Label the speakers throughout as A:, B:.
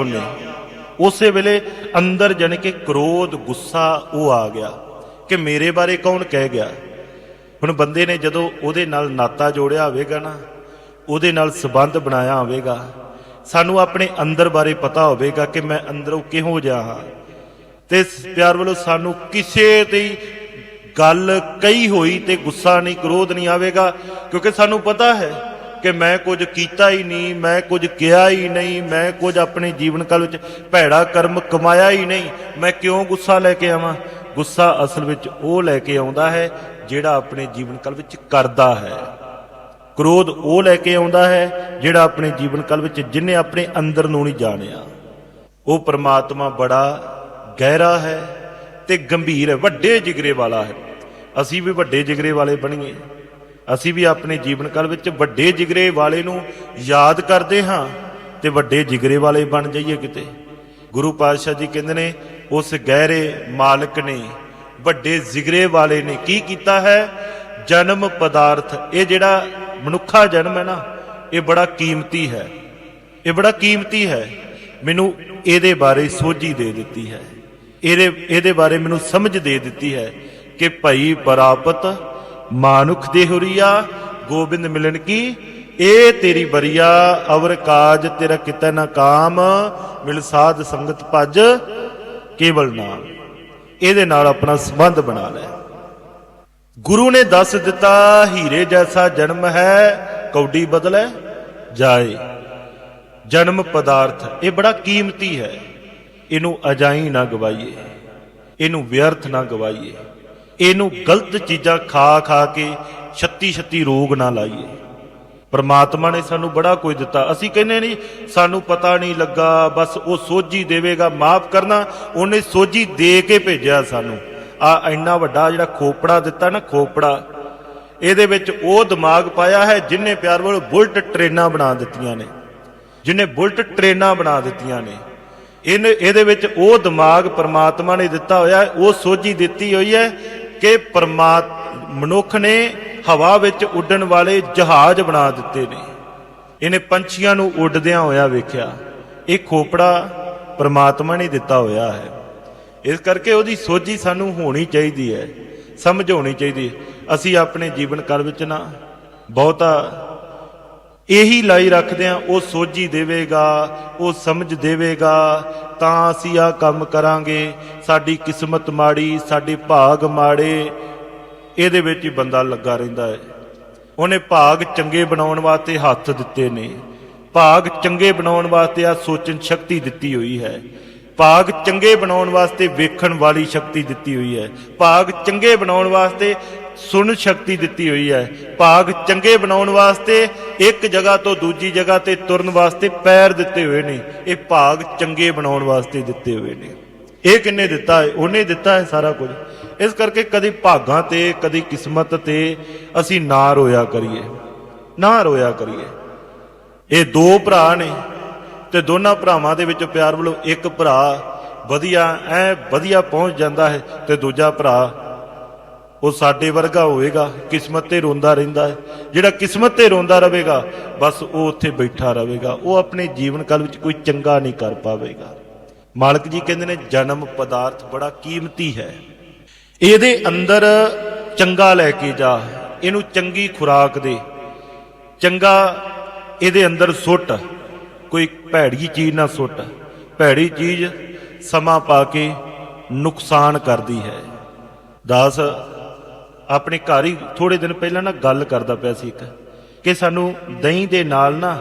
A: ਉਹਨੇ ਉਸੇ ਵੇਲੇ ਅੰਦਰ ਜਾਣੀ ਕਿ ਕ੍ਰੋਧ, ਗੁੱਸਾ ਉਹ ਆ ਗਿਆ ਕਿ ਮੇਰੇ ਬਾਰੇ ਕੌਣ ਕਹਿ ਗਿਆ? ਹੁਣ ਬੰਦੇ ਨੇ ਜਦੋਂ ਉਹਦੇ ਨਾਲ ਨਾਤਾ ਜੋੜਿਆ ਹੋਵੇਗਾ ਨਾ, ਉਹਦੇ ਨਾਲ ਸਬੰਧ ਬਣਾਇਆ ਹੋਵੇਗਾ, ਸਾਨੂੰ ਆਪਣੇ ਅੰਦਰ ਬਾਰੇ ਪਤਾ ਹੋਵੇਗਾ ਕਿ ਮੈਂ ਅੰਦਰੋਂ ਕਿਹੋ ਜਿਹਾ ਹਾਂ। ਤੇ ਪਿਆਰ ਵੱਲੋਂ ਸਾਨੂੰ ਕਿਸੇ ਤੇ ਗੱਲ ਕਹੀ ਹੋਈ ਤੇ ਗੁੱਸਾ ਨਹੀਂ, ਕ੍ਰੋਧ ਨਹੀਂ ਆਵੇਗਾ, ਕਿਉਂਕਿ ਸਾਨੂੰ ਪਤਾ ਹੈ ਕਿ ਮੈਂ ਕੁਝ ਕੀਤਾ ਹੀ ਨਹੀਂ, ਮੈਂ ਕੁਝ ਕਿਹਾ ਹੀ ਨਹੀਂ, ਮੈਂ ਕੁਝ ਆਪਣੇ ਜੀਵਨ ਕਾਲ ਵਿੱਚ ਭੈੜਾ ਕਰਮ ਕਮਾਇਆ ਹੀ ਨਹੀਂ। ਮੈਂ ਕਿਉਂ ਗੁੱਸਾ ਲੈ ਕੇ ਆਵਾਂ? ਗੁੱਸਾ ਅਸਲ ਵਿੱਚ ਉਹ ਲੈ ਕੇ ਆਉਂਦਾ ਹੈ ਜਿਹੜਾ ਆਪਣੇ ਜੀਵਨ ਕਾਲ ਵਿੱਚ ਕਰਦਾ ਹੈ। ਕ੍ਰੋਧ ਉਹ ਲੈ ਕੇ ਆਉਂਦਾ ਹੈ ਜਿਹੜਾ ਆਪਣੇ ਜੀਵਨ ਕਾਲ ਵਿੱਚ ਜਿਨੇ ਆਪਣੇ ਅੰਦਰ ਨੂੰ ਨਹੀਂ ਜਾਣਿਆ। ਉਹ ਪ੍ਰਮਾਤਮਾ ਬੜਾ ਗਹਿਰਾ ਹੈ ਤੇ ਗੰਭੀਰ ਹੈ, ਵੱਡੇ ਜਿਗਰੇ ਵਾਲਾ ਹੈ। ਅਸੀਂ ਵੀ ਵੱਡੇ ਜਿਗਰੇ ਵਾਲੇ ਬਣੀਏ। ਅਸੀਂ ਵੀ ਆਪਣੇ ਜੀਵਨ ਕਾਲ ਵਿੱਚ ਵੱਡੇ ਜਿਗਰੇ ਵਾਲੇ ਨੂੰ ਯਾਦ ਕਰਦੇ ਹਾਂ ਤੇ ਵੱਡੇ ਜਿਗਰੇ ਵਾਲੇ ਬਣ ਜਾਈਏ ਕਿਤੇ। ਗੁਰੂ ਪਾਤਸ਼ਾਹ ਜੀ ਕਹਿੰਦੇ ਨੇ, ਉਸ ਗਹਿਰੇ ਮਾਲਕ ਨੇ ਵੱਡੇ ਜਿਗਰੇ ਵਾਲੇ ਨੇ ਕੀ ਕੀਤਾ ਹੈ? ਜਨਮ ਪਦਾਰਥ, ਇਹ ਜਿਹੜਾ ਮਨੁੱਖਾ ਜਨਮ ਹੈ ਨਾ, ਇਹ ਬੜਾ ਕੀਮਤੀ ਹੈ। ਇਹ ਬੜਾ ਕੀਮਤੀ ਹੈ। ਮੈਨੂੰ ਇਹਦੇ ਬਾਰੇ ਸੋਝੀ ਦੇ ਦਿੱਤੀ ਹੈ। ਇਹਦੇ ਇਹਦੇ ਬਾਰੇ ਮੈਨੂੰ ਸਮਝ ਦੇ ਦਿੱਤੀ ਹੈ ਕਿ ਭਈ ਪ੍ਰਾਪਤ ਮਾਨੁਖ ਦੇ ਹੁਰੀਆ, ਗੋਬਿੰਦ ਮਿਲਣ ਕੀ? ਇਹ ਤੇਰੀ ਬਰੀਆ, ਅਵਰ ਕਾਜ ਤੇਰਾ ਕਿਤੈ ਨਾ ਕਾਮ, ਮਿਲ ਸਾਧ ਸੰਗਤ ਭਜ ਕੇਵਲ ਨਾਮ। ਇਹਦੇ ਨਾਲ ਆਪਣਾ ਸੰਬੰਧ ਬਣਾ ਲੈ। ਗੁਰੂ ਨੇ ਦੱਸ ਦਿੱਤਾ, ਹੀਰੇ ਜੈਸਾ ਜਨਮ ਹੈ, ਕੌਡੀ ਬਦਲੇ ਜਾਏ। ਜਨਮ ਪਦਾਰਥ, ਇਹ ਬੜਾ ਕੀਮਤੀ ਹੈ। ਇਹਨੂੰ ਅਜਾਈ ਨਾ ਗਵਾਈਏ। ਇਹਨੂੰ ਵਿਅਰਥ ਨਾ ਗਵਾਈਏ। ਇਹਨੂੰ ਗਲਤ ਚੀਜ਼ਾਂ ਖਾ ਖਾ ਕੇ ਛੱਤੀ ਛੱਤੀ ਰੋਗ ਨਾ ਲਾਈਏ। ਪਰਮਾਤਮਾ ਨੇ ਸਾਨੂੰ ਬੜਾ ਕੁਝ ਦਿੱਤਾ। ਅਸੀਂ ਕਹਿੰਦੇ ਨਹੀਂ, ਸਾਨੂੰ ਪਤਾ ਨਹੀਂ ਲੱਗਾ, ਬਸ ਉਹ ਸੋਝੀ ਦੇਵੇਗਾ, ਮਾਫ ਕਰਨਾ, ਉਹਨੇ ਸੋਝੀ ਦੇ ਕੇ ਭੇਜਿਆ ਸਾਨੂੰ। ਆ ਇੰਨਾ ਵੱਡਾ ਜਿਹੜਾ ਖੋਪੜਾ ਦਿੱਤਾ ਨਾ, ਖੋਪੜਾ, ਇਹਦੇ ਵਿੱਚ ਉਹ ਦਿਮਾਗ ਪਾਇਆ ਹੈ ਜਿਨੇ ਪਿਆਰ ਵੱਲ ਬੁਲਟ ਟ੍ਰੇਨਾਂ ਬਣਾ ਦਿੱਤੀਆਂ ਨੇ। ਜਿਨੇ ਬੁਲਟ ਟ੍ਰੇਨਾਂ ਬਣਾ ਦਿੱਤੀਆਂ ਨੇ। ਇਹਨੇ, ਇਹਦੇ ਵਿੱਚ ਉਹ ਦਿਮਾਗ ਪਰਮਾਤਮਾ ਨੇ ਦਿੱਤਾ ਹੋਇਆ ਉਹ ਸੋਝੀ ਦਿੱਤੀ ਹੋਈ ਹੈ ਕਿ ਪਰਮਾਤ ਮਨੁੱਖ ਨੇ ਹਵਾ ਵਿੱਚ ਉੱਡਣ ਵਾਲੇ ਜਹਾਜ਼ ਬਣਾ ਦਿੱਤੇ ਨੇ। ਇਹਨੇ ਪੰਛੀਆਂ ਨੂੰ ਉੱਡਦਿਆਂ ਹੋਇਆ ਵੇਖਿਆ। ਇਹ ਖੋਪੜਾ ਪਰਮਾਤਮਾ ਨੇ ਦਿੱਤਾ ਹੋਇਆ ਹੈ। ਇਸ ਕਰਕੇ ਉਹਦੀ ਸੋਝੀ ਸਾਨੂੰ ਹੋਣੀ ਚਾਹੀਦੀ ਹੈ, ਸਮਝ ਹੋਣੀ ਚਾਹੀਦੀ ਹੈ। ਅਸੀਂ ਆਪਣੇ ਜੀਵਨ ਕਾਲ ਵਿੱਚ ਨਾ ਬਹੁਤਾ ਇਹੀ ਲਾਈ ਰੱਖਦੇ ਆ ਉਹ ਸੋਝੀ ਦੇਵੇਗਾ, ਉਹ ਸਮਝ ਦੇਵੇਗਾ, ਤਾਂ ਅਸੀਂ ਆ ਕੰਮ ਕਰਾਂਗੇ। ਸਾਡੀ ਕਿਸਮਤ ਮਾੜੀ, ਸਾਡੇ ਭਾਗ ਮਾੜੇ, ਇਹਦੇ ਵਿੱਚ ਹੀ ਬੰਦਾ ਲੱਗਾ ਰਹਿੰਦਾ ਹੈ। ਉਹਨੇ ਭਾਗ ਚੰਗੇ ਬਣਾਉਣ ਵਾਸਤੇ ਹੱਥ ਦਿੱਤੇ ਨੇ। ਭਾਗ ਚੰਗੇ ਬਣਾਉਣ ਵਾਸਤੇ ਆ ਸੋਚਣ ਸ਼ਕਤੀ ਦਿੱਤੀ ਹੋਈ ਹੈ। ਭਾਗ ਚੰਗੇ ਬਣਾਉਣ ਵਾਸਤੇ ਵੇਖਣ ਵਾਲੀ ਸ਼ਕਤੀ ਦਿੱਤੀ ਹੋਈ ਹੈ। ਭਾਗ ਚੰਗੇ ਬਣਾਉਣ ਵਾਸਤੇ ਸੁਣ ਸ਼ਕਤੀ ਦਿੱਤੀ ਹੋਈ ਹੈ। ਭਾਗ ਚੰਗੇ ਬਣਾਉਣ ਵਾਸਤੇ, ਇੱਕ ਜਗ੍ਹਾ ਤੋਂ ਦੂਜੀ ਜਗ੍ਹਾ ਤੇ ਤੁਰਨ ਵਾਸਤੇ ਪੈਰ ਦਿੱਤੇ ਹੋਏ ਨੇ। ਇਹ ਭਾਗ ਚੰਗੇ ਬਣਾਉਣ ਵਾਸਤੇ ਦਿੱਤੇ ਹੋਏ ਨੇ। ਇਹ ਕਿੰਨੇ ਦਿੱਤਾ ਹੈ? ਉਹਨੇ ਦਿੱਤਾ ਹੈ ਸਾਰਾ ਕੁਝ। ਇਸ ਕਰਕੇ ਕਦੀ ਭਾਗਾਂ ਤੇ, ਕਦੀ ਕਿਸਮਤ ਤੇ ਅਸੀਂ ਨਾ ਰੋਇਆ ਕਰੀਏ। ਨਾ ਰੋਇਆ ਕਰੀਏ। ਇਹ ਦੋ ਭਰਾ ਨੇ ਤੇ ਦੋਨਾਂ ਭਰਾਵਾਂ ਦੇ ਵਿੱਚ ਪਿਆਰ ਵੱਲੋਂ ਇੱਕ ਭਰਾ ਵਧੀਆ, ਐ ਵਧੀਆ ਪਹੁੰਚ ਜਾਂਦਾ ਹੈ ਤੇ ਦੂਜਾ ਭਰਾ ਉਹ ਸਾਡੇ ਵਰਗਾ ਹੋਵੇਗਾ ਕਿਸਮਤ ਤੇ ਰੋਂਦਾ ਰਹਿੰਦਾ ਹੈ। ਜਿਹੜਾ ਕਿਸਮਤ ਤੇ ਰੋਂਦਾ ਰਹੇਗਾ, ਬਸ ਉਹ ਉੱਥੇ ਬੈਠਾ ਰਹੇਗਾ। ਉਹ ਆਪਣੇ ਜੀਵਨ ਕਾਲ ਵਿੱਚ ਕੋਈ ਚੰਗਾ ਨਹੀਂ ਕਰ ਪਾਵੇਗਾ। ਮਾਲਕ ਜੀ ਕਹਿੰਦੇ ਨੇ, ਜਨਮ ਪਦਾਰਥ ਬੜਾ ਕੀਮਤੀ ਹੈ। ਇਹਦੇ ਅੰਦਰ ਚੰਗਾ ਲੈ ਕੇ ਜਾ। ਇਹਨੂੰ ਚੰਗੀ ਖੁਰਾਕ ਦੇ। ਚੰਗਾ ਇਹਦੇ ਅੰਦਰ ਸੁੱਟ। ਕੋਈ ਭੈੜੀ ਚੀਜ਼ ਨਾ ਸੁੱਟ। ਭੈੜੀ ਚੀਜ਼ ਸਮਾਂ ਪਾ ਕੇ ਨੁਕਸਾਨ ਕਰਦੀ ਹੈ। ਦਾਸ ਆਪਣੇ ਘਰ ਹੀ ਥੋੜੇ ਦਿਨ ਪਹਿਲਾਂ ਨਾ ਗੱਲ ਕਰਦਾ ਪਿਆ ਸੀ ਇੱਕ, ਕਿ ਸਾਨੂੰ ਦਹੀਂ ਦੇ ਨਾਲ ਨਾ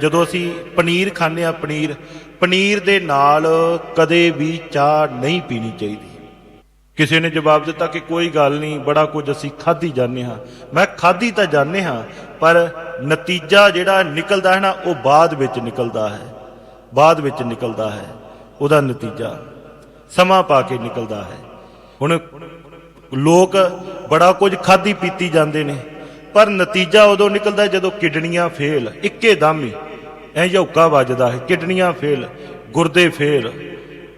A: ਜਦੋਂ ਅਸੀਂ ਪਨੀਰ ਖਾਂਦੇ ਆ ਪਨੀਰ ਪਨੀਰ ਦੇ ਨਾਲ ਕਦੇ ਵੀ ਚਾਹ ਨਹੀਂ ਪੀਣੀ ਚਾਹੀਦੀ। ਕਿਸੇ ਨੇ ਜਵਾਬ ਦਿੱਤਾ ਕਿ ਕੋਈ ਗੱਲ ਨਹੀਂ, ਬੜਾ ਕੁਝ ਅਸੀਂ ਖਾਧੀ ਜਾਂਦੇ ਹਾਂ। ਮੈਂ ਖਾਧੀ ਤਾਂ ਜਾਂਦੇ ਹਾਂ, ਪਰ ਨਤੀਜਾ ਜਿਹੜਾ ਨਿਕਲਦਾ ਹੈ ਨਾ, ਉਹ ਬਾਅਦ ਵਿੱਚ ਨਿਕਲਦਾ ਹੈ। ਬਾਅਦ ਵਿੱਚ ਨਿਕਲਦਾ ਹੈ, ਉਹਦਾ ਨਤੀਜਾ ਸਮਾਂ ਪਾ ਕੇ ਨਿਕਲਦਾ ਹੈ। ਹੁਣ ਲੋਕ ਬੜਾ ਕੁਝ ਖਾਧੀ ਪੀਤੀ ਜਾਂਦੇ ਨੇ, ਪਰ ਨਤੀਜਾ ਉਦੋਂ ਨਿਕਲਦਾ ਜਦੋਂ ਕਿਡਨੀਆਂ ਫੇਲ, ਇੱਕੇ ਦਮ ਹੀ। ਐ ਝੌਕਾ ਵੱਜਦਾ ਹੈ, ਕਿਡਨੀਆਂ ਫੇਲ, ਗੁਰਦੇ ਫੇਲ,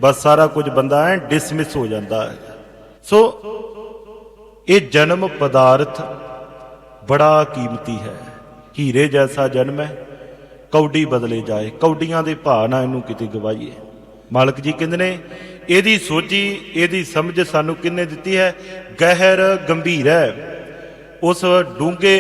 A: ਬਸ ਸਾਰਾ ਕੁਝ ਬੰਦਾ ਐ ਡਿਸਮਿਸ ਹੋ ਜਾਂਦਾ ਹੈ। ਸੋ, ਇਹ ਜਨਮ ਪਦਾਰਥ ਬੜਾ ਕੀਮਤੀ ਹੈ। ਹੀਰੇ ਜੈਸਾ ਜਨਮ ਹੈ, ਕੌਡੀ ਬਦਲੇ ਜਾਏ, ਕੌਡੀਆਂ ਦੇ ਭਾਅ ਨਾਲ ਇਹਨੂੰ ਕਿਤੇ ਗਵਾਈਏ। ਮਾਲਕ ਜੀ ਕਹਿੰਦੇ ਨੇ, ਇਹਦੀ ਸੋਝੀ, ਇਹਦੀ ਸਮਝ ਸਾਨੂੰ ਕਿੰਨੇ ਦਿੱਤੀ ਹੈ? ਗਹਿਰ, ਗੰਭੀਰ ਹੈ। ਉਸ ਡੂੰਘੇ